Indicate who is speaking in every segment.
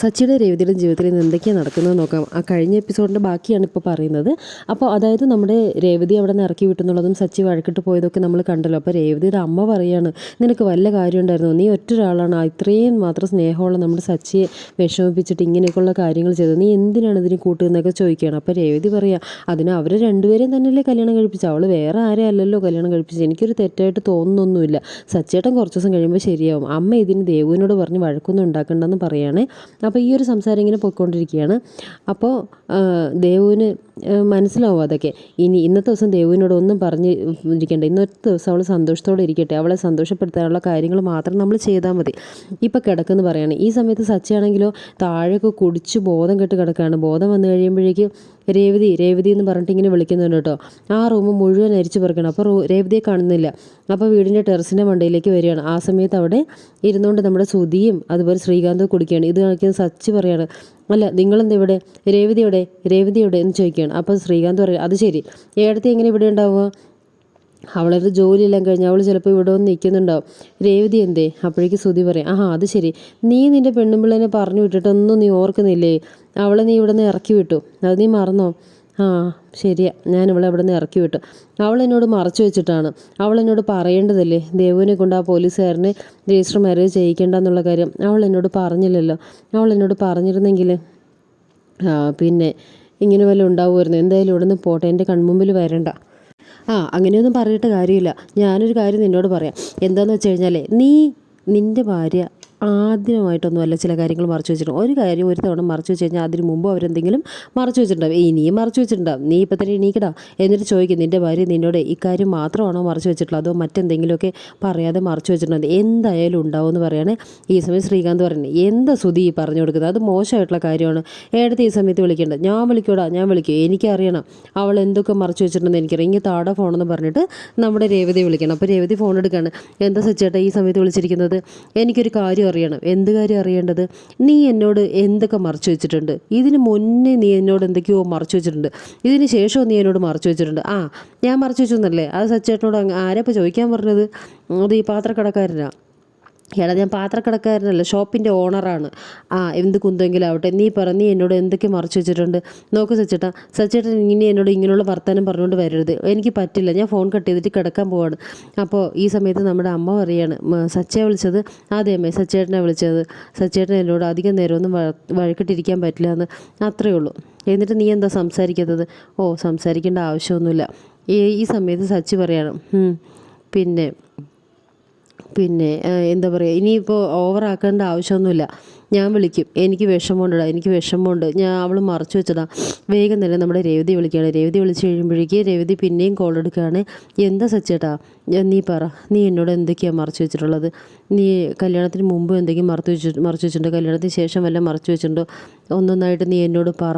Speaker 1: സച്ചിയുടെ രേവതിയുടെ ജീവിതത്തിൽ ഇന്ന് എന്തൊക്കെയാണ് നടക്കുന്നത് നോക്കാം. ആ കഴിഞ്ഞ എപ്പിസോഡിന്റെ ബാക്കിയാണ് ഇപ്പോൾ പറയുന്നത്. അപ്പോൾ അതായത് നമ്മുടെ രേവതി അവിടെ നിന്ന് ഇറക്കി വിട്ടെന്നുള്ളതും സച്ചി വഴക്കിട്ട് പോയതൊക്കെ നമ്മൾ കണ്ടല്ലോ. അപ്പോൾ രേവതിയുടെ അമ്മ പറയാണ് നിനക്ക് വല്ല കാര്യം ഉണ്ടായിരുന്നു നീ ഒറ്റ ഒരാളാണ് ഇത്രയും മാത്രം സ്നേഹമുള്ള നമ്മുടെ സച്ചിയെ വിഷമിപ്പിച്ചിട്ട് ഇങ്ങനെയൊക്കെയുള്ള കാര്യങ്ങൾ ചെയ്തത്. നീ എന്തിനാണ് ഇതിന് കൂട്ടുന്നതൊക്കെ ചോദിക്കുകയാണ്. അപ്പോൾ രേവതി പറയാ അതിന് അവർ രണ്ടുപേരെയും തന്നെയല്ലേ കല്യാണം കഴിപ്പിച്ചത്? അവൾ വേറെ ആരെയും അല്ലല്ലോ കല്യാണം കഴിപ്പിച്ചത്. എനിക്കൊരു തെറ്റായിട്ട് തോന്നുന്നൊന്നുമില്ല. സച്ചേട്ടൻ കുറച്ച് ദിവസം കഴിയുമ്പോൾ ശരിയാവും. അമ്മ ഇതിന് ദേവുവിനോട് പറഞ്ഞ് വഴക്കൊന്നും ഉണ്ടാക്കണ്ടെന്ന് പറയുകയാണ് അപ്പോൾ ഈ ഒരു സംസാരം ഇങ്ങനെ പോയിക്കൊണ്ടിരിക്കുകയാണ്. അപ്പോൾ ദേവുവിന് മനസ്സിലാവും അതൊക്കെ. ഇനി ഇന്നത്തെ ദിവസം ദേവുവിനോട് ഒന്നും പറഞ്ഞ് ഇരിക്കേണ്ട. ഇന്നത്തെ ദിവസം അവൾ സന്തോഷത്തോടെ ഇരിക്കട്ടെ. അവളെ സന്തോഷപ്പെടുത്താനുള്ള കാര്യങ്ങൾ മാത്രം നമ്മൾ ചെയ്താൽ മതി. ഇപ്പം കിടക്കെന്ന് പറയുകയാണ് ഈ സമയത്ത് സച്ചയാണെങ്കിലോ താഴെയൊക്കെ കുടിച്ച് ബോധം കെട്ട് കിടക്കുകയാണ് ബോധം വന്നു കഴിയുമ്പോഴേക്കും രേവതി രേവതി എന്ന് പറഞ്ഞിട്ട് ഇങ്ങനെ വിളിക്കുന്നുണ്ട് കേട്ടോ. ആ റൂം മുഴുവൻ അരിച്ചു പറക്കണം. അപ്പോൾ രേവതിയെ കാണുന്നില്ല. അപ്പോൾ വീടിന്റെ ടെറസിന്റെ മണ്ടയിലേക്ക് വരികയാണ്. ആ സമയത്ത് അവിടെ ഇരുന്നുകൊണ്ട് നമ്മുടെ സുധിയും അതുപോലെ ശ്രീകാന്തവും കുടിക്കുകയാണ്. ഇത് കാണിക്കുന്ന സച്ചി പറയാണ്. അല്ല നിങ്ങളെന്താ ഇവിടെ? രേവതിയോടെ രേവതിയോടെ എന്ന് ചോദിക്കുകയാണ്. അപ്പോൾ ശ്രീകാന്ത് പറയും അത് ശരി. ഏടത്തി എങ്ങനെ ഇവിടെ ഉണ്ടാവുക? അവളൊരു ജോലിയെല്ലാം കഴിഞ്ഞ് അവൾ ചിലപ്പോൾ ഇവിടെ വന്ന് നിൽക്കുന്നുണ്ടാവും. രേവതി എന്തേ? അപ്പോഴേക്ക് സുതി പറയും ആഹാ അത് ശരി. നീ നിന്റെ പെണ്ണുമ്പിള്ളേനെ പറഞ്ഞു വിട്ടിട്ടൊന്നും നീ ഓർക്കുന്നില്ലേ? അവളെ നീ ഇവിടെ നിന്ന് ഇറക്കി വിട്ടു. അത് നീ മറന്നോ? ആ ശരിയാ. ഞാൻ ഇവളെ ഇവിടെ നിന്ന് ഇറക്കി വിട്ടു. അവൾ എന്നോട് മറച്ചു വെച്ചിട്ടാണ്. അവൾ എന്നോട് പറയേണ്ടതല്ലേ? ദേവുവിനെ കൊണ്ട് ആ പോലീസുകാരനെ രജിസ്റ്റർ മാരേജ് ചെയ്യിക്കേണ്ട എന്നുള്ള കാര്യം. അവൾ എന്നോട് പറഞ്ഞില്ലല്ലോ. അവൾ എന്നോട് പറഞ്ഞിരുന്നെങ്കിൽ പിന്നെ ഇങ്ങനെ വല്ല ഉണ്ടാവുമായിരുന്നു. എന്തായാലും ഇവിടെ നിന്ന് പോട്ടെ. എന്റെ കൺമുമ്പിൽ വരണ്ട. ആ അങ്ങനെയൊന്നും പറഞ്ഞിട്ട് കാര്യമില്ല. ഞാനൊരു കാര്യം നിന്നോട് പറയാം. എന്താണെന്ന് വെച്ച് കഴിഞ്ഞാൽ നീ നിന്റെ ഭാര്യ ആദ്യമായിട്ടൊന്നുമല്ല ചില കാര്യങ്ങൾ മറച്ചു വെച്ചിട്ടുണ്ട്. ഒരു കാര്യം ഒരു തവണ മറച്ചു വെച്ച് കഴിഞ്ഞാൽ അതിന് മുമ്പ് അവരെന്തെങ്കിലും മറച്ചു വെച്ചിട്ടുണ്ടാവും. ഇനിയും മറച്ചു വെച്ചിട്ടുണ്ടാവും. നീ ഇപ്പം തന്നെ എണീക്കടാ. എന്നിട്ട് ചോദിക്കും നിന്റെ ഭാര്യ നിന്നോട് ഇക്കാര്യം മാത്രമാണോ മറച്ചു വെച്ചിട്ടുള്ളത്? അതോ മറ്റെന്തെങ്കിലുമൊക്കെ പറയാതെ മറച്ചു വെച്ചിട്ടുണ്ടോ? എന്തായാലും ഉണ്ടാവും എന്ന് ഈ സമയം ശ്രീകാന്ത് പറയുന്നത്. എന്താ സുതി പറഞ്ഞു കൊടുക്കുന്നത്? അത് മോശമായിട്ടുള്ള കാര്യമാണ്. ഏടത്തെ ഈ സമയത്ത് വിളിക്കേണ്ടത് ഞാൻ വിളിക്കൂടാ ഞാൻ വിളിക്കും. എനിക്കറിയണം അവൾ എന്തൊക്കെ മറച്ചു വെച്ചിട്ടുണ്ടെന്ന് എനിക്കറിയാം. ഇങ്ങനെ താട ഫോണെന്ന് പറഞ്ഞിട്ട് നമ്മുടെ രേവതി വിളിക്കണം. അപ്പോൾ രേവതി ഫോൺ എടുക്കുകയാണ് എന്താ സച്ചേട്ടാ ഈ സമയത്ത് വിളിച്ചിരിക്കുന്നത്? എനിക്കൊരു കാര്യം അറിയണം. എന്ത് കാര്യം അറിയേണ്ടത്? നീ എന്നോട് എന്തൊക്കെ മറച്ചു വെച്ചിട്ടുണ്ട്? ഇതിന് മുന്നേ നീ എന്നോട് എന്തൊക്കെയോ മറച്ചു വെച്ചിട്ടുണ്ട്. ഇതിന് ശേഷവും നീ എന്നോട് മറച്ചു വെച്ചിട്ടുണ്ട്? ആ ഞാൻ മറച്ചു വെച്ചു എന്നല്ലേ അത് സച്ചേട്ടനോട് ആരെപ്പോൾ ആരാ ചോദിക്കാൻ പറഞ്ഞത്? അത് ഈ പാത്രക്കടക്കാരനാണ് എടാ ഞാൻ പാത്രക്കടക്കാരനല്ല ഷോപ്പിന്റെ ഓണറാണ്. ആ എന്ത് കുന്തെങ്കിലും ആവട്ടെ നീ പറ നീ എന്നോട് എന്തൊക്കെ മറച്ചു വെച്ചിട്ടുണ്ട്? നോക്ക് സച്ചേട്ടാ സച്ചേട്ടൻ ഇങ്ങനെ എന്നോട് ഇങ്ങനെയുള്ള വർത്തമാനം പറഞ്ഞുകൊണ്ട് വരരുത്. എനിക്ക് പറ്റില്ല ഞാൻ ഫോൺ കട്ട് ചെയ്തിട്ട് കിടക്കാൻ പോവാണ്. അപ്പോൾ ഈ സമയത്ത് നമ്മുടെ അമ്മ പറയാണ് "മ, സച്ചയെ വിളിച്ചത്? അതെ സച്ചേട്ടനെ വിളിച്ചത്. സച്ചേട്ടൻ എന്നോട് അധികം നേരമൊന്നും വഴ- വഴക്കിട്ടിരിക്കാൻ പറ്റില്ല എന്ന് അത്രയേ ഉള്ളൂ. എന്നിട്ട് നീ എന്താ സംസാരിക്കാത്തത്? ഓ സംസാരിക്കേണ്ട ആവശ്യമൊന്നുമില്ല. ഈ സമയത്ത് സച്ചി പറയാണ് പിന്നെ പിന്നെ എന്താ പറയുക ഇനിയിപ്പോൾ ഓവറാക്കേണ്ട ആവശ്യമൊന്നുമില്ല. ഞാൻ വിളിക്കും. എനിക്ക് വിഷമമുണ്ടടാ എനിക്ക് വിഷമമുണ്ട്. ഞാൻ അവൾ മറച്ചു വെച്ചതാ. വേഗം തന്നെ നമ്മുടെ രേവതി വിളിക്കുകയാണ്. രേവതി വിളിച്ച് കഴിയുമ്പോഴേക്ക് രേവതി പിന്നെയും കോൾ എടുക്കുകയാണ്. എന്താ സച്ചേട്ടാ? നീ പറ. നീ എന്നോട് എന്തൊക്കെയാണ് മറച്ചു വെച്ചിട്ടുള്ളത്? നീ കല്യാണത്തിന് മുമ്പ് എന്തെങ്കിലും മറച്ചു വെച്ചു മറച്ചു വെച്ചിട്ടുണ്ടോ? കല്യാണത്തിന് ശേഷം വല്ല മറച്ചു വെച്ചിട്ടുണ്ടോ? ഒന്നൊന്നായിട്ട് നീ എന്നോട് പറ.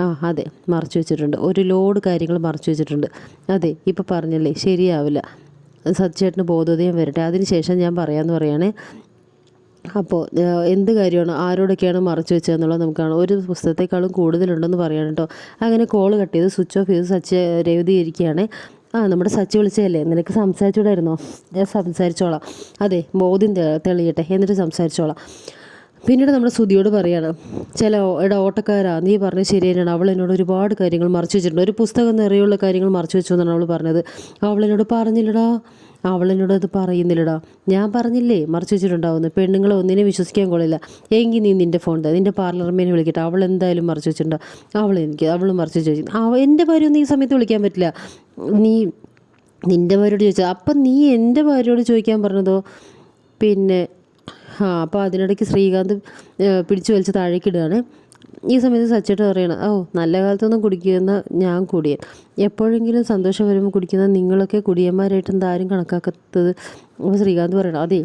Speaker 1: ആ അതെ മറച്ചു വെച്ചിട്ടുണ്ട്. ഒരു ലോഡ് കാര്യങ്ങൾ മറച്ചു വെച്ചിട്ടുണ്ട്. അതെ ഇപ്പോൾ പറഞ്ഞല്ലേ ശരിയാവില്ല. സച്ചേട്ടന് ബോധോദയം വരട്ടെ. അതിനുശേഷം ഞാൻ പറയാമെന്ന് പറയുകയാണേ അപ്പോൾ എന്ത് കാര്യമാണ്? ആരോടൊക്കെയാണ് മറച്ചു വെച്ചതെന്നുള്ളത് നമുക്ക് കാണാം. ഒരു പുസ്തകത്തെക്കാളും കൂടുതലുണ്ടെന്ന് പറയണം കേട്ടോ. അങ്ങനെ കോൾ കട്ട് ചെയ്ത് സ്വിച്ച് ഓഫ് ചെയ്ത് സച്ച് രേവതി ഇരിക്കുകയാണ്. ആ നമ്മുടെ സച്ചി വിളിച്ചതല്ലേ? നിനക്ക് സംസാരിച്ചുകൂടായിരുന്നോ ഞാൻ സംസാരിച്ചോളാം. അതെ ബോധ്യം തെളിയട്ടെ. എന്നിട്ട് സംസാരിച്ചോളാം. പിന്നീട് നമ്മുടെ സുധിയോട് പറയാണ് ചില എടാ ഓട്ടക്കാരാ നീ പറഞ്ഞ ശരി തന്നെയാണ്. അവൾ എന്നോട് ഒരുപാട് കാര്യങ്ങൾ മറച്ചു വെച്ചിട്ടുണ്ട്. ഒരു പുസ്തകം നിറയുള്ള കാര്യങ്ങൾ മറച്ചു വെച്ചു എന്നാണ് അവൾ പറഞ്ഞത്. അവൾ എന്നോട് പറഞ്ഞില്ലടാ. അവൾ എന്നോട് അത് പറയുന്നില്ലടാ. ഞാൻ പറഞ്ഞില്ലേ മറച്ചു വെച്ചിട്ടുണ്ടാവുന്നു പെണ്ണുങ്ങളെ ഒന്നിനെ വിശ്വസിക്കാൻ കൊള്ളില്ല. എങ്കിൽ നീ നിന്റെ ഫോൺ താ നിന്റെ പാർലർമേനെ വിളിക്കട്ടെ. അവൾ എന്തായാലും മറച്ചു വെച്ചിട്ടുണ്ടോ. അവൾ എനിക്ക് അവൾ മറച്ചു വെച്ചു എന്റെ ഭാര്യ ഒന്നും ഈ സമയത്ത് വിളിക്കാൻ പറ്റില്ല. നീ നിന്റെ ഭാര്യയോട് ചോദിച്ചത് അപ്പം നീ എന്റെ ഭാര്യയോട് ചോദിക്കാൻ പറഞ്ഞതോ? പിന്നെ ആ അപ്പോൾ അതിനിടയ്ക്ക് ശ്രീകാന്ത് പിടിച്ചു വലിച്ച് താഴേക്ക് ഇടുകയാണ് ഈ സമയത്ത് സച്ചേട്ടൻ പറയണം ഓ നല്ല കാലത്തൊന്നും കുടിക്കുന്ന ഞാൻ കുടിയൻ. എപ്പോഴെങ്കിലും സന്തോഷം വരുമ്പോൾ കുടിക്കുന്ന നിങ്ങളൊക്കെ കുടിയന്മാരായിട്ട് എന്താ ആരും കണക്കാക്കാത്തത്. അപ്പോൾ ശ്രീകാന്ത് പറയണം അതെ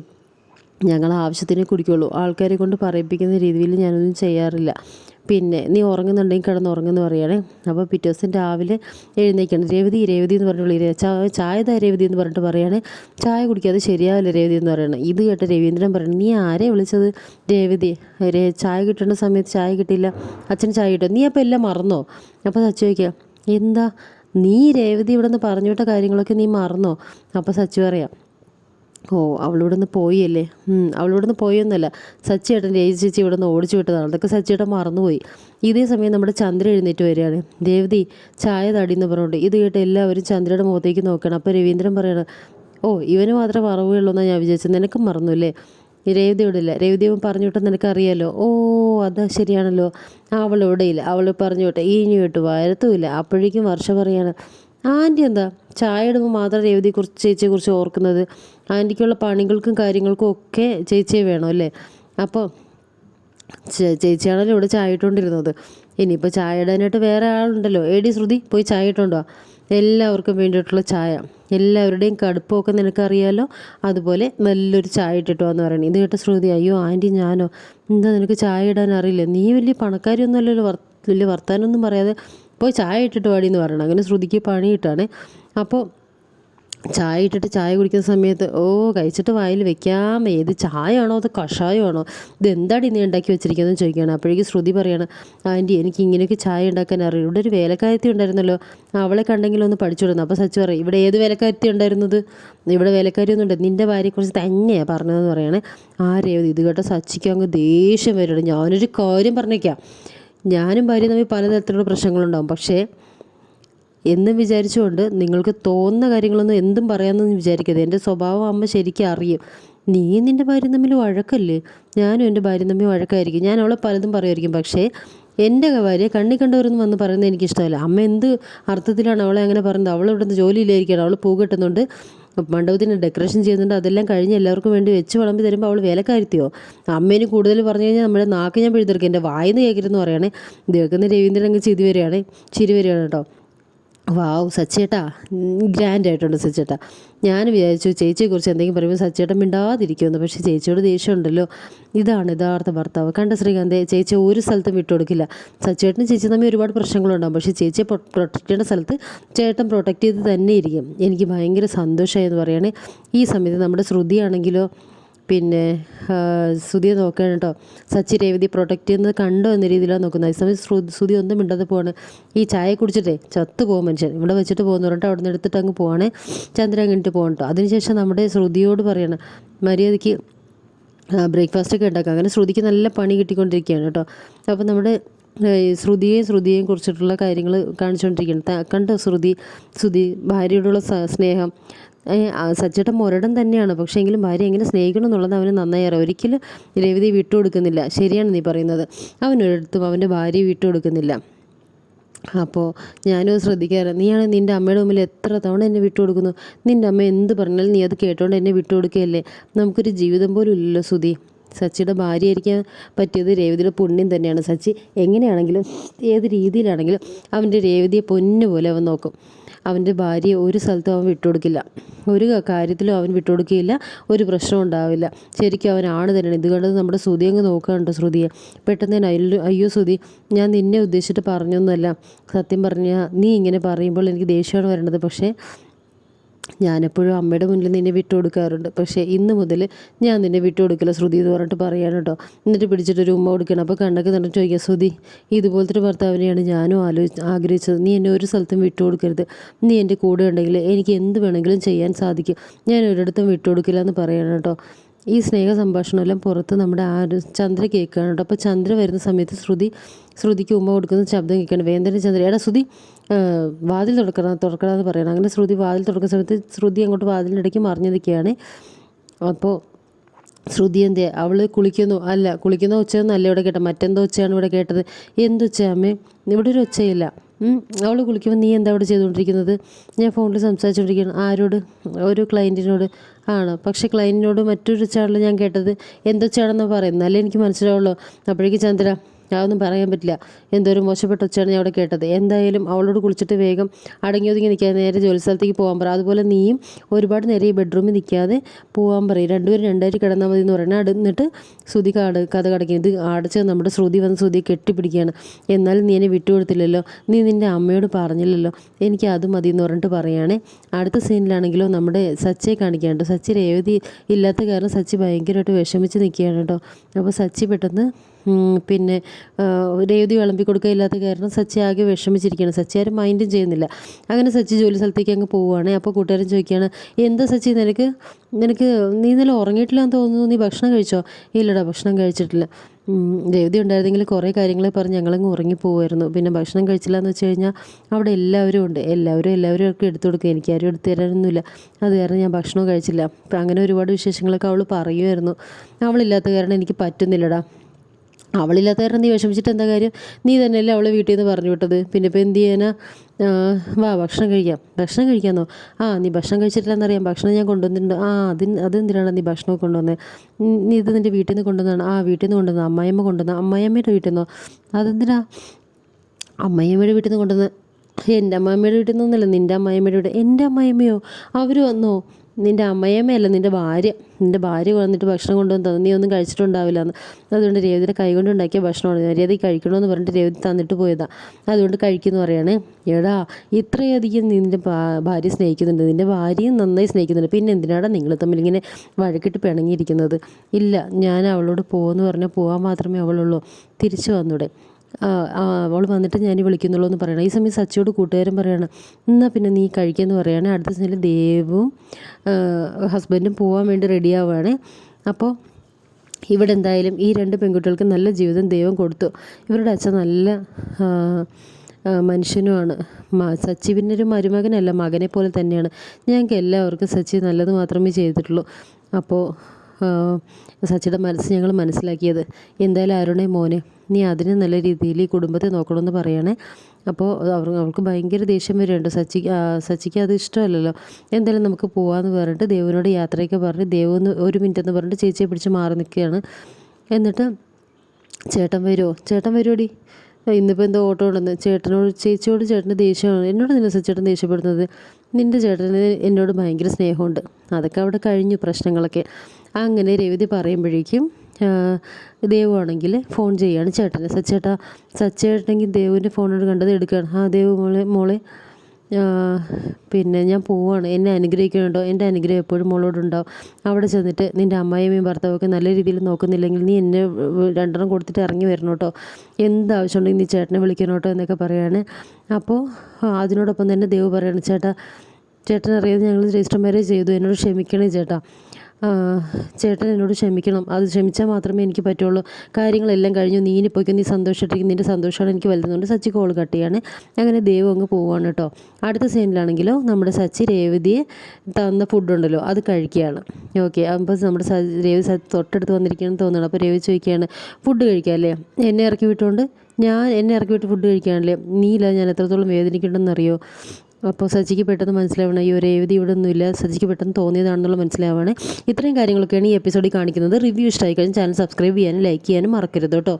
Speaker 1: ഞങ്ങൾ ആവശ്യത്തിനേ കുടിക്കുള്ളൂ. ആൾക്കാരെ കൊണ്ട് പറയിപ്പിക്കുന്ന രീതിയിൽ ഞാനൊന്നും ചെയ്യാറില്ല. പിന്നെ നീ ഉറങ്ങുന്നുണ്ടെങ്കിൽ കിടന്ന് ഉറങ്ങുന്നു പറയുകയാണേ. അപ്പോൾ പിറ്റേ ദിവസം രാവിലെ എഴുന്നേക്കണം രേവതി രേവതി എന്ന് വിളിക്കുക ചായ ചായ താ രേവതി എന്ന് പറഞ്ഞിട്ട് പറയാണ് ചായ കുടിക്കാതെ ശരിയാവില്ല രേവതി എന്ന് പറയണം ഇത് കേട്ട രവീന്ദ്രൻ പറയണം നീ ആരെ വിളിച്ചത് രേവതി? ചായ കിട്ടേണ്ട സമയത്ത് ചായ കിട്ടിയില്ല. അച്ഛൻ ചായ കിട്ടും നീ അപ്പോൾ എല്ലാം മറന്നോ? അപ്പോൾ സച്ചു ചോദിക്കുക എന്താ? നീ രേവതി ഇവിടെ നിന്ന് പറഞ്ഞു വിട്ട കാര്യങ്ങളൊക്കെ നീ മറന്നോ? അപ്പോൾ സച്ചു പറയാം ഓ അവളിവിടെ പോയില്ലേ അവളിവിടുന്ന് പോയൊന്നുമല്ല സച്ചിയേട്ടൻ രേജി ചേച്ചി ഇവിടെ നിന്ന് ഓടിച്ചു വിട്ടതാണ്. അതൊക്കെ സച്ചിയേട്ടൻ മറന്നുപോയി. ഇതേ സമയം നമ്മുടെ ചന്ദ്ര എഴുന്നേറ്റ് വരികയാണ്. ദേവതി ചായ തടിയെന്ന് പറഞ്ഞുകൊണ്ട് ഇത് കേട്ട് എല്ലാവരും ചന്ദ്രയുടെ മുഖത്തേക്ക് നോക്കണം അപ്പോൾ രവീന്ദ്രൻ പറയണം ഓ ഇവന് മാത്രമേ മറവുകയുള്ളൂ എന്നാണ് ഞാൻ വിചാരിച്ചത്. നിനക്കും മറന്നു അല്ലേ? രേവതി ഇവിടില്ല രേവതി പറഞ്ഞു വിട്ടാൽ നിനക്കറിയാലോ? ഓ അതാ ശരിയാണല്ലോ. അവൾ ഇവിടെ ഇല്ല അവൾ പറഞ്ഞു വിട്ടെ ഇനി വിട്ടു വരത്തുമില്ല. അപ്പോഴേക്കും വർഷ പറയാണ് ആന്റി എന്താ? ചായ ഇടുമ്പോൾ മാത്രം രേവതിയെക്കുറിച്ച് ചേച്ചിയെക്കുറിച്ച് ഓർക്കുന്നത്. ആന്റിക്കുള്ള പണികൾക്കും കാര്യങ്ങൾക്കും ഒക്കെ ചേച്ചിയെ വേണം അല്ലേ? അപ്പോൾ ചേച്ചിയാണല്ലോ ഇവിടെ ചായ ഇട്ടുകൊണ്ടിരുന്നത്. ഇനിയിപ്പോൾ ചായ ഇടാനായിട്ട് വേറെ ആളുണ്ടല്ലോ. എടി ശ്രുതി പോയി ചായ ഇട്ടുണ്ടോ എല്ലാവർക്കും വേണ്ടിയിട്ടുള്ള ചായ. എല്ലാവരുടെയും കടുപ്പമൊക്കെ നിനക്കറിയാലോ? അതുപോലെ നല്ലൊരു ചായ ഇട്ടിട്ട് എന്ന് പറയണേ. ഇത് കേട്ട ശ്രുതി അയ്യോ ആന്റി ഞാനോ? എന്താ നിനക്ക് ചായ ഇടാൻ അറിയില്ല? നീ വലിയ പണക്കാരിയൊന്നും അല്ലല്ലോ വർ വലിയ വർത്താനൊന്നും പറയാതെ പോയി ചായ ഇട്ടിട്ട് പാടി എന്ന് പറയണം. അങ്ങനെ ശ്രുതിക്ക് പണി കിട്ടാണ്. അപ്പോൾ ചായ ഇട്ടിട്ട് ചായ കുടിക്കുന്ന സമയത്ത് ഓ കഴിച്ചിട്ട് വായിൽ വെക്കാം. ഏത് ചായയാണോ അത് കഷായമാണോ? ഇത് എന്താണ് ഇന്ന് ഉണ്ടാക്കി വെച്ചിരിക്കുന്നത് ചോദിക്കുകയാണ്. അപ്പോഴേക്കും ശ്രുതി പറയാണ് ആന്റി എനിക്ക് ഇങ്ങനെയൊക്കെ ചായ ഉണ്ടാക്കാൻ അറിയാം. ഇവിടെ ഒരു വേലക്കാരത്തി ഉണ്ടായിരുന്നല്ലോ. അവളെ കണ്ടെങ്കിലും ഒന്ന് പഠിച്ചുവിടുന്നു അപ്പോൾ സച്ചു പറയും ഇവിടെ ഏത് വേലക്കാരത്തി ഉണ്ടായിരുന്നത്? ഇവിടെ വേലക്കാരി ഒന്നും ഉണ്ട് നിന്റെ ഭാര്യയെക്കുറിച്ച് തന്നെയാണ് പറഞ്ഞതെന്ന് പറയാണ്. ആ രേവതി ഇത് കേട്ടോ സച്ചിക്ക് അങ്ങ് ദേഷ്യം വരുന്നുണ്ട് ഞാനൊരു കാര്യം പറഞ്ഞേക്കാം. ഞാനും ഭാര്യ തമ്മിൽ പലതരത്തിലുള്ള പ്രശ്നങ്ങളുണ്ടാകും പക്ഷേ എന്നും വിചാരിച്ചുകൊണ്ട് നിങ്ങൾക്ക് തോന്നുന്ന കാര്യങ്ങളൊന്നും എന്തും പറയാമെന്നൊന്നും വിചാരിക്കരുത്. എന്റെ സ്വഭാവം അമ്മ ശരിക്കും അറിയും. നീ നിന്റെ ഭാര്യ തമ്മിൽ വഴക്കല്ലേ? ഞാനും എന്റെ ഭാര്യ തമ്മിൽ വഴക്കായിരിക്കും. ഞാൻ അവളെ പലതും പറയുമായിരിക്കും. പക്ഷേ എന്റെ ഭാര്യ കണ്ണി കണ്ടവരെന്ന് വന്ന് പറയുന്നത് എനിക്കിഷ്ടമല്ല. അമ്മ എന്ത് അർത്ഥത്തിലാണ് അവളെ അങ്ങനെ പറയുന്നത്? അവൾ ജോലിയില്ലായിരിക്കണം അവൾ പൂ കിട്ടുന്നുണ്ട് മണ്ഡപത്തിന് ഡെക്കറേഷൻ ചെയ്യുന്നുണ്ട്. അതെല്ലാം കഴിഞ്ഞ് എല്ലാവർക്കും വേണ്ടി വെച്ച് വിളമ്പി തരുമ്പോൾ അവൾ വേലക്കാരുത്തിയോ? അമ്മേന് കൂടുതൽ പറഞ്ഞു കഴിഞ്ഞാൽ നമ്മുടെ നാക്ക് ഞാൻ പിഴുതെടുക്കും. എന്റെ വായിന്ന് കേൾക്കരുതെന്ന് പറയുകയാണെ കേൾക്കുന്ന രവീന്ദ്രൻ അങ്ങ് ചിരി വരികയാണ്. ചിരി വരികയാണ് കേട്ടോ. വാവ് സച്ചേട്ടാ. ഗ്രാൻഡ് ആയിട്ടുണ്ട് സച്ചേട്ടാ. ഞാൻ വിചാരിച്ചു ചേച്ചിയെക്കുറിച്ച് എന്തെങ്കിലും പറയുമ്പോൾ സച്ചേട്ടൻ മിണ്ടാതിരിക്കുമെന്ന് പക്ഷേ ചേച്ചിയോട് ദേഷ്യമുണ്ടല്ലോ. ഇതാണ് യഥാർത്ഥ ഭർത്താവ്. കണ്ട ശ്രീകാന്തെ ചേച്ചി ഒരു സ്ഥലത്തും വിട്ടുകൊടുക്കില്ല. സച്ചേട്ടനും ചേച്ചി തമ്മിൽ ഒരുപാട് പ്രശ്നങ്ങളുണ്ടാകും. പക്ഷേ ചേച്ചിയെ പ്രൊട്ടക്ട് ചെയ്യേണ്ട സ്ഥലത്ത് ചേട്ടൻ പ്രൊട്ടക്ട് ചെയ്ത് തന്നെ ഇരിക്കും. എനിക്ക് ഭയങ്കര സന്തോഷമായി എന്ന് പറയുകയാണെ. ഈ സമയത്ത് നമ്മുടെ ശ്രുതിയാണെങ്കിലോ പിന്നെ സുതിയെ നോക്കണം കേട്ടോ. സച്ചി രേവതി പ്രൊട്ടക്റ്റ് ചെയ്യുന്നത് കണ്ടോ എന്ന രീതിയിലാണ് നോക്കുന്നത്. അതേസമയം ശ്രു- സുധി ഒന്നും മിണ്ടാതെ പോവാണ്. ഈ ചായ കുടിച്ചിട്ടേ ചത്തു പോകും മനുഷ്യൻ. ഇവിടെ വെച്ചിട്ട് പോകുന്നു പറഞ്ഞിട്ട് അവിടെ നിന്ന് എടുത്തിട്ട് അങ്ങ് പോവാണ്. ചന്ദ്രൻ കഴിഞ്ഞിട്ട് പോകണം കേട്ടോ. അതിനുശേഷം നമ്മുടെ ശ്രുതിയോട് പറയണം മര്യാദയ്ക്ക് ബ്രേക്ക്ഫാസ്റ്റ് ഒക്കെ ഉണ്ടാക്കുക അങ്ങനെ ശ്രുതിക്ക് നല്ല പണി കിട്ടിക്കൊണ്ടിരിക്കുകയാണ് കേട്ടോ. അപ്പോൾ നമ്മുടെ ശ്രുതിയെയും ശ്രുതിയെയും കുറിച്ചിട്ടുള്ള കാര്യങ്ങൾ കാണിച്ചുകൊണ്ടിരിക്കുകയാണ് കണ്ടോ ശ്രുതി? ശ്രുതി ഭാര്യയോടുള്ള സ്നേഹം സച്ചേട്ടൻ മുരടൻ തന്നെയാണ്. പക്ഷേ എങ്കിലും ഭാര്യ എങ്ങനെ സ്നേഹിക്കണം എന്നുള്ളത് അവന് നന്നായി അറിയാം. ഒരിക്കലും രവിതി വിട്ടുകൊടുക്കുന്നില്ല. ശരിയാണ് നീ പറയുന്നത്. അവനൊരിടത്തും അവന്റെ വിട്ടു കൊടുക്കുന്നില്ല അപ്പോൾ ഞാനും ശ്രദ്ധിക്കാറ്. നീയാണ് നിന്റെ അമ്മയുടെ മുമ്പിൽ എത്ര തവണ എന്നെ വിട്ടുകൊടുക്കുന്നു? നിന്റെ അമ്മ എന്ത് പറഞ്ഞാലും നീ അത് കേട്ടോണ്ട് എന്നെ വിട്ടുകൊടുക്കുകയല്ലേ? നമുക്കൊരു ജീവിതം പോലും ഇല്ലല്ലോ സുധി. സച്ചിയുടെ ഭാര്യയായിരിക്കാൻ പറ്റിയത് രേവതിയുടെ പുണ്യം തന്നെയാണ്. സച്ചി എങ്ങനെയാണെങ്കിലും ഏത് രീതിയിലാണെങ്കിലും അവന്റെ രേവതിയെ പൊന്നു പോലെ അവൻ നോക്കും. അവന്റെ ഭാര്യയെ ഒരു സ്ഥലത്തും അവൻ വിട്ടുകൊടുക്കില്ല. ഒരു കാര്യത്തിലും അവൻ വിട്ടുകൊടുക്കുകയില്ല. ഒരു പ്രശ്നം ഉണ്ടാവില്ല. ശരിക്കും അവൻ ആണ് തന്നെയാണ്. ഇത് കണ്ടത് നമ്മുടെ ശ്രുതി അങ്ങ് നോക്കാനുണ്ട് ശ്രുതിയെ. പെട്ടെന്ന് ഞാൻ അയ്യോ അയ്യോ ശ്രുതി ഞാൻ നിന്നെ ഉദ്ദേശിച്ചിട്ട് പറഞ്ഞൊന്നുമല്ല. സത്യം പറഞ്ഞാൽ നീ ഇങ്ങനെ പറയുമ്പോൾ എനിക്ക് ദേഷ്യമാണ് വരേണ്ടത്. പക്ഷേ ഞാനെപ്പോഴും അമ്മയുടെ മുന്നിൽ നിന്നെ വിട്ടു കൊടുക്കാറുണ്ട് പക്ഷേ ഇന്ന് മുതൽ ഞാൻ നിന്നെ വിട്ടു കൊടുക്കില്ല ശ്രുതി എന്ന് പറഞ്ഞിട്ട് പറയാണ് കേട്ടോ. എന്നിട്ട് പിടിച്ചിട്ട് ഒരു ഉമ്മ കൊടുക്കണം അപ്പോൾ കണ്ണൊക്കെ നിന്നിട്ട് ചോദിക്കുക ശ്രുതി ഇതുപോലത്തെ ഒരു ഭർത്താവിനെയാണ് ഞാനും ആലോചിച്ച് ആഗ്രഹിച്ചത്. നീ എന്നെ ഒരു സ്ഥലത്തും വിട്ടു കൊടുക്കരുത് നീ എന്റെ കൂടെ ഉണ്ടെങ്കിൽ എനിക്ക് എന്ത് വേണമെങ്കിലും ചെയ്യാൻ സാധിക്കും. ഞാൻ ഒരിടത്തും വിട്ടു കൊടുക്കില്ല എന്ന് പറയണം കേട്ടോ. ഈ സ്നേഹ സംഭാഷണമെല്ലാം പുറത്ത് നമ്മുടെ ആ ഒരു ചന്ദ്ര കേൾക്കുകയാണ് കേട്ടോ. അപ്പോൾ ചന്ദ്ര വരുന്ന സമയത്ത് ശ്രുതി ശ്രുതിക്ക് ഉമ്മ കൊടുക്കുന്ന ശബ്ദം കേൾക്കണം വേദന ചന്ദ്ര എടാ ശ്രുതി വാതിൽ തുറക്കണം എന്ന് പറയണം. അങ്ങനെ ശ്രുതി വാതിൽ തുറക്കുന്ന സമയത്ത് ശ്രുതി അങ്ങോട്ട് വാതിലിന്റെ ഇടയ്ക്ക് മറിഞ്ഞു നിൽക്കുകയാണ്. അപ്പോൾ ശ്രുതി എന്തേ അവൾ കുളിക്കുന്നു. അല്ല കുളിക്കുന്ന ഒച്ചയൊന്നും അല്ല ഇവിടെ കേട്ടത്. മറ്റെന്തോ ഒച്ചയാണ് ഇവിടെ കേട്ടത്? എന്തൊച്ച അമ്മേ? ഇവിടെ ഒരു ഒച്ചയില്ല അവൾ കുളിക്കുമ്പോൾ നീ എന്താ അവിടെ ചെയ്തുകൊണ്ടിരിക്കുന്നത്? ഞാൻ ഫോണിൽ സംസാരിച്ചുകൊണ്ടിരിക്കുകയാണ് ആരോട്? ഒരു ക്ലയന്റിനോട് ആണ്. പക്ഷേ ക്ലയന്റിനോട് മറ്റൊരു ചാനൽ ഞാൻ കേട്ടത് എന്തോ ചാണെന്നാണ് പറയുന്നത്. അല്ലേ എനിക്ക് മനസ്സിലാവുള്ളൂ. അപ്പോഴേക്ക് ചന്ദ്ര അതൊന്നും പറയാൻ പറ്റില്ല. എന്തോ ഒരു മോശപ്പെട്ട ഒച്ചയാണ് ഞാൻ അവിടെ കേട്ടത്. എന്തായാലും അവളോട് കുളിച്ചിട്ട് വേഗം അടങ്ങി ഒതുങ്ങി നിൽക്കാതെ നേരെ ജോലി സ്ഥലത്തേക്ക് പോകാൻ പറ. അതുപോലെ നീയും ഒരുപാട് നേരം ഈ ബെഡ്റൂമിൽ നിൽക്കാതെ പോകാൻ പറയും. രണ്ടുപേരും രണ്ടായിട്ട് കിടന്നാൽ മതി എന്ന് പറയുന്നത് അടുന്നിട്ട് ശ്രുതി കാട് കഥ കടക്കി. ഇത് അടച്ച് നമ്മുടെ ശ്രുതി വന്ന് ശ്രുതിയെ കെട്ടിപ്പിടിക്കുകയാണ്. എന്നാലും നീ എന്നെ വിട്ടുകൊടുത്തില്ലല്ലോ. നീ നിന്റെ അമ്മയോട് പറഞ്ഞില്ലല്ലോ. എനിക്ക് അത് മതി എന്ന് പറഞ്ഞിട്ട് പറയുകയാണേ അടുത്ത സീനിലാണെങ്കിലോ നമ്മുടെ സച്ചിയെ കാണിക്കാനുണ്ട് സച്ചി രേവതി ഇല്ലാത്ത കാരണം സച്ചി ഭയങ്കരമായിട്ട് വിഷമിച്ച് നിൽക്കുകയാണ് കേട്ടോ. അപ്പോൾ സച്ചി പെട്ടെന്ന് പിന്നെ രേവതി വിളമ്പി കൊടുക്കുകയില്ലാത്ത കാരണം സച്ചി ആകെ വിഷമിച്ചിരിക്കുകയാണ്. സച്ചി ആരും മൈൻഡും ചെയ്യുന്നില്ല. അങ്ങനെ സച്ചി ജോലി സ്ഥലത്തേക്ക് അങ്ങ് പോവുകയാണ്. അപ്പോൾ കൂട്ടുകാരൻ ചോദിക്കുകയാണ് എന്താ സച്ചി നിനക്ക്? നിനക്ക് നീ ഇന്നലെ ഉറങ്ങിയിട്ടില്ലാന്ന് തോന്നുന്നു. നീ ഭക്ഷണം കഴിച്ചോ? ഇല്ലടാ ഭക്ഷണം കഴിച്ചിട്ടില്ല. രേവതി ഉണ്ടായിരുന്നെങ്കിൽ കുറേ കാര്യങ്ങൾ പറഞ്ഞ് ഞങ്ങളങ്ങ് ഉറങ്ങിപ്പോവായിരുന്നു പിന്നെ ഭക്ഷണം കഴിച്ചില്ല എന്ന് വെച്ച് കഴിഞ്ഞാൽ അവിടെ എല്ലാവരും ഉണ്ട്. എല്ലാവരും എല്ലാവരും ഒക്കെ എടുത്തു കൊടുക്കുക എനിക്കാരും എടുത്തു തരാനൊന്നുമില്ല. അത് കാരണം ഞാൻ ഭക്ഷണം കഴിച്ചില്ല. അങ്ങനെ ഒരുപാട് വിശേഷങ്ങളൊക്കെ അവൾ പറയുമായിരുന്നു. അവളില്ലാത്ത കാരണം എനിക്ക് പറ്റുന്നില്ലടാ. അവളില്ലാത്ത കാരണം നീ വിഷമിച്ചിട്ട് എന്താ കാര്യം? നീ തന്നെയല്ലേ അവളെ വീട്ടിൽ നിന്ന് പറഞ്ഞു വിട്ടത്. പിന്നെ ഇപ്പോൾ എന്ത് ചെയ്യാനാ? വാ ഭക്ഷണം കഴിക്കാം. ഭക്ഷണം കഴിക്കാമെന്നോ ആ നീ ഭക്ഷണം കഴിച്ചിട്ടില്ലെന്നറിയാം ഭക്ഷണം ഞാൻ കൊണ്ടുവന്നിട്ടുണ്ട്. ആ അതിന് അതെന്തിനാണ് നീ ഭക്ഷണമൊക്കെ കൊണ്ടുവന്നത് നീ ഇത് നിന്റെ വീട്ടിൽ നിന്ന് കൊണ്ടുവന്നാണ് ആ വീട്ടിൽ നിന്ന് കൊണ്ടുവന്ന. അമ്മായിയമ്മ കൊണ്ടുവന്ന. അമ്മായിയമ്മയുടെ വീട്ടിൽ നിന്നോ? അതെന്തിനാ? അമ്മയമ്മയുടെ വീട്ടിൽ നിന്ന് കൊണ്ടുവന്ന്. എന്റെ അമ്മായിമ്മയുടെ വീട്ടിൽ നിന്നല്ല നിന്റെ അമ്മായിമ്മയുടെ വീട്. എന്റെ അമ്മായിമ്മയോ അവർ വന്നോ? നിന്റെ അമ്മയമ്മയല്ല നിന്റെ ഭാര്യ നിന്റെ ഭാര്യ വന്നിട്ട് ഭക്ഷണം കൊണ്ടുവന്ന് തന്നു. നീ ഒന്നും കഴിച്ചിട്ടുണ്ടാവില്ല എന്ന്. അതുകൊണ്ട് രേവതിയുടെ കൈ കൊണ്ട് ഉണ്ടാക്കിയ ഭക്ഷണമാണ്. മര്യാദ കഴിക്കണമെന്ന് പറഞ്ഞിട്ട് രേവതി തന്നിട്ട് പോയതാണ് അതുകൊണ്ട് കഴിക്കുന്നു പറയണേ എടാ ഇത്രയധികം നിന്റെ ഭാര്യ സ്നേഹിക്കുന്നുണ്ട്. നിന്റെ ഭാര്യയും നന്നായി സ്നേഹിക്കുന്നുണ്ട്. പിന്നെ എന്തിനാടാ നിങ്ങൾ തമ്മിൽ ഇങ്ങനെ വഴക്കിട്ട് പിണങ്ങിയിരിക്കുന്നത്? ഇല്ല ഞാൻ അവളോട് പോകുമെന്ന് പറഞ്ഞാൽ പോകാൻ മാത്രമേ അവളുള്ളൂ. തിരിച്ചു വന്നൂടെ. അവൾ വന്നിട്ട് ഞാൻ വിളിക്കുന്നുള്ളൂ എന്ന് പറയണം. ഈ സമയം സച്ചിയോട് കൂട്ടുകാരൻ പറയണം എന്നാൽ പിന്നെ നീ കഴിക്കാമെന്ന് പറയുകയാണ് അടുത്ത ദിവസം ദേവും ഹസ്ബൻഡും പോകാൻ വേണ്ടി റെഡി ആവുകയാണ്. അപ്പോൾ ഇവിടെ എന്തായാലും ഈ രണ്ട് പെൺകുട്ടികൾക്ക് നല്ല ജീവിതം ദൈവം കൊടുത്തു. ഇവരുടെ അച്ഛൻ നല്ല മനുഷ്യനുമാണ്. സച്ചി പിന്നെ ഒരു മരുമകനല്ല മകനെ പോലെ തന്നെയാണ്. ഞങ്ങൾക്ക് എല്ലാവർക്കും സച്ചി നല്ലത് മാത്രമേ ചെയ്തിട്ടുള്ളൂ. അപ്പോൾ സച്ചിയുടെ മനസ്സ് ഞങ്ങൾ മനസ്സിലാക്കിയത്. എന്തായാലും അരുണേ മോനെ നീ അതിന് നല്ല രീതിയിൽ ഈ കുടുംബത്തെ നോക്കണമെന്ന് പറയണേ. അപ്പോൾ അവർ അവൾക്ക് ഭയങ്കര ദേഷ്യം വരുന്നുണ്ട് സച്ചി സച്ചിക്ക് അത് ഇഷ്ടമല്ലല്ലോ. എന്തായാലും നമുക്ക് പോകാമെന്ന് പറഞ്ഞിട്ട് ദേവനോട് യാത്രയൊക്കെ പറഞ്ഞ് ദേവ് ഒരു മിനിറ്റ് എന്ന് പറഞ്ഞിട്ട് ചേച്ചിയെ പിടിച്ച് മാറി നിൽക്കുകയാണ്. എന്നിട്ട് ചേട്ടൻ വരുമോ ചേട്ടൻ വരുമോടി ഇന്നിപ്പോൾ എന്തോ ഓട്ടോ ഉണ്ടെന്ന് ചേട്ടനോട് ചേച്ചിയോട് ചേട്ടന് ദേഷ്യമാണ്. എന്നോട് നിന്നെ ചേട്ടൻ ദേഷ്യപ്പെടുന്നത്? നിന്റെ ചേട്ടന് എന്നോട് ഭയങ്കര സ്നേഹമുണ്ട്. അതൊക്കെ അവിടെ കഴിഞ്ഞു പ്രശ്നങ്ങളൊക്കെ. അങ്ങനെ രവിതി പറയുമ്പോഴേക്കും ദേവുവാണെങ്കിൽ ഫോൺ ചെയ്യുകയാണ് ചേട്ടൻ സച്ചേട്ടാ സച്ചേട്ടനെങ്കിൽ ദേവുവിന്റെ ഫോണോട് കണ്ടത് എടുക്കുകയാണ്. ആ ദേവു മോളെ മോളെ പിന്നെ ഞാൻ പോവാണ്. എന്നെ അനുഗ്രഹിക്കുന്നുണ്ടോ? എന്റെ അനുഗ്രഹം എപ്പോഴും മോളോടുണ്ടാവും അവിടെ ചെന്നിട്ട് നിന്റെ അമ്മായിയമ്മയും ഭർത്താവൊക്കെ നല്ല രീതിയിൽ നോക്കുന്നില്ലെങ്കിൽ നീ എന്നെ രണ്ടെണ്ണം കൊടുത്തിട്ട് ഇറങ്ങി വരണം കേട്ടോ. എന്താവശ്യമുണ്ടെങ്കിൽ നീ ചേട്ടനെ വിളിക്കണം കേട്ടോ എന്നൊക്കെ പറയാണ്. അപ്പോൾ അതിനോടൊപ്പം തന്നെ ദേവ് പറയുകയാണ് ചേട്ടാ ചേട്ടനറിയാതെ ഞങ്ങൾ രജിസ്റ്റർ മാരേജ് ചെയ്തു. എന്നോട് ക്ഷമിക്കണേ ചേട്ടാ. ചേട്ടൻ എന്നോട് ക്ഷമിക്കണം. അത് ക്ഷമിച്ചാൽ മാത്രമേ എനിക്ക് പറ്റുള്ളൂ. കാര്യങ്ങളെല്ലാം കഴിഞ്ഞു. നീ ഇനി പോയിക്കോ. നീ സന്തോഷമായിട്ടിരിക്കും നിന്റെ സന്തോഷമാണ് എനിക്ക് വലുതുകൊണ്ട് സച്ചി കോൾ കട്ട് ചെയ്യാണ്. അങ്ങനെ ദേവ് അങ്ങ് പോവാണ് കേട്ടോ. അടുത്ത സീനിലാണെങ്കിലോ നമ്മുടെ സച്ചി രേവതിയെ തന്ന ഫുഡുണ്ടല്ലോ അത് കഴിക്കുകയാണ്. ഓക്കെ അപ്പോൾ നമ്മുടെ രേവതി തൊട്ടടുത്ത് വന്നിരിക്കുകയാണെന്ന് തോന്നുന്നു. അപ്പോൾ രേവതി ചോദിക്കുകയാണ് ഫുഡ് കഴിക്കാമല്ലേ എന്നെ ഇറക്കി വിട്ടുകൊണ്ട് ഞാൻ എന്നെ ഇറക്കി വിട്ട് ഫുഡ് കഴിക്കാനല്ലേ? നീല ഞാൻ എത്രത്തോളം വേദനിക്കുന്നുണ്ടെന്നറിയോ? അപ്പോൾ സജിക്ക് പെട്ടെന്ന് മനസ്സിലാവണം ഈ ഒരു എഴുതി ഇവിടെ ഒന്നുമില്ല സജിക്ക് പെട്ടെന്ന് തോന്നിയതാണെന്നുള്ള മനസ്സിലാവാണ്. ഇത്രയും കാര്യങ്ങളൊക്കെയാണ് ഈ എപ്പിസോഡിൽ കാണിക്കുന്നത്. റിവ്യൂ ഇഷ്ടമായി കഴിഞ്ഞാൽ ചാനൽ സബ്സ്ക്രൈബ് ചെയ്യാനും ലൈക്ക് ചെയ്യാനും മറക്കരുത് കേട്ടോ.